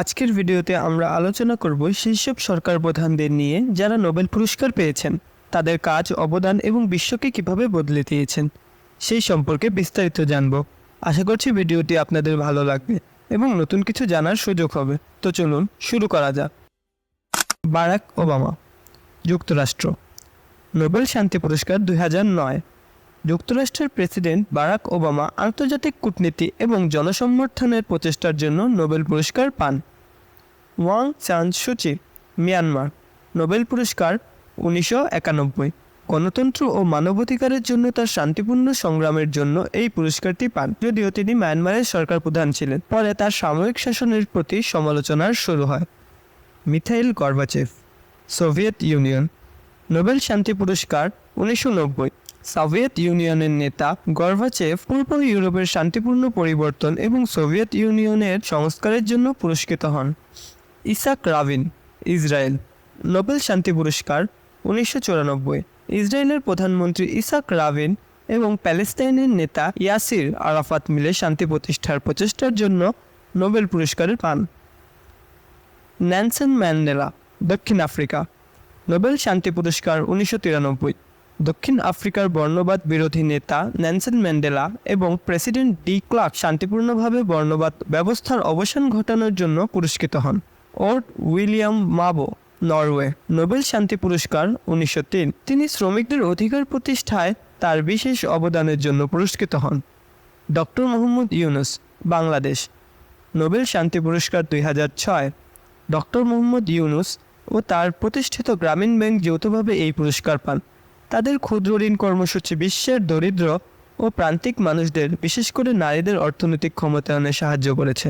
আজকের ভিডিওতে আমরা আলোচনা করব সেই সব সরকার প্রধানদের নিয়ে যারা নোবেল পুরস্কার পেয়েছেন, তাদের কাজ, অবদান এবং বিশ্বকে কীভাবে বদলে দিয়েছেন, সেই সম্পর্কে বিস্তারিত জানব। আশা করছি ভিডিওটি আপনাদের ভালো লাগবে এবং নতুন কিছু জানার সুযোগ হবে। তো চলুন শুরু করা যাক। বারাক ওবামা, যুক্তরাষ্ট্র, নোবেল শান্তি পুরস্কার দুই নয়। যুক্তরাষ্ট্রের প্রেসিডেন্ট বারাক ওবামা আন্তর্জাতিক কূটনীতি এবং জনসমর্থনের প্রচেষ্টার জন্য নোবেল পুরস্কার পান। ওয়াং চান সুচি মিয়ানমার, নোবেল পুরস্কার উনিশশো একানব্বই। গণতন্ত্র ও মানবাধিকারের জন্য তার শান্তিপূর্ণ সংগ্রামের জন্য এই পুরস্কারটি পান, যদিও তিনি মায়ানমারের সরকার প্রধান ছিলেন। পরে তার সাময়িক শাসনের প্রতি সমালোচনার শুরু হয়। Mikhail Gorbachev, Soviet Union, Nobel শান্তি পুরস্কার উনিশশো নব্বই। সোভিয়েত ইউনিয়নের নেতা গর্ভাচেভ পূর্ব ইউরোপের শান্তিপূর্ণ পরিবর্তন এবং সোভিয়েত ইউনিয়নের সংস্কারের জন্য পুরস্কৃত হন। ইসাক রাভিন ইসরায়েল, নোবেল শান্তি পুরস্কার, উনিশশো চুরানব্বই। ইসরায়েলের প্রধানমন্ত্রী ইসাক রাভিন এবং প্যালেস্তাইনের নেতা ইয়াসির আরাফাত মিলে শান্তি প্রতিষ্ঠার প্রচেষ্টার জন্য নোবেল পুরস্কারের পান। ন্যানসন ম্যান্ডেলা, দক্ষিণ আফ্রিকা। নোবেল শান্তি পুরস্কার উনিশশো তিরানব্বই। দক্ষিণ আফ্রিকার বর্ণবাদ বিরোধী নেতা ন্যানসন ম্যান্ডেলা এবং প্রেসিডেন্ট ডি ক্লার্ক শান্তিপূর্ণভাবে বর্ণবাদ ব্যবস্থার অবসান ঘটানোর জন্য পুরস্কৃত হন। ওর্ট উইলিয়াম মাবো, নরওয়ে, নোবেল শান্তি পুরস্কার উনিশশো তিন। তিনি শ্রমিকদের অধিকার প্রতিষ্ঠায় তার বিশেষ অবদানের জন্য পুরস্কৃত হন। ডক্টর মোহাম্মদ ইউনুস, বাংলাদেশ, নোবেল শান্তি পুরস্কার দুই হাজার ছয়। ডক্টর মোহাম্মদ ইউনুস ও তার প্রতিষ্ঠিত গ্রামীণ ব্যাংক যৌথভাবে এই পুরস্কার পান। তাদের ক্ষুদ্র ঋণ কর্মসূচি বিশ্বের দরিদ্র ও প্রান্তিক মানুষদের, বিশেষ করে নারীদের অর্থনৈতিক ক্ষমতায়নে সাহায্য করেছে।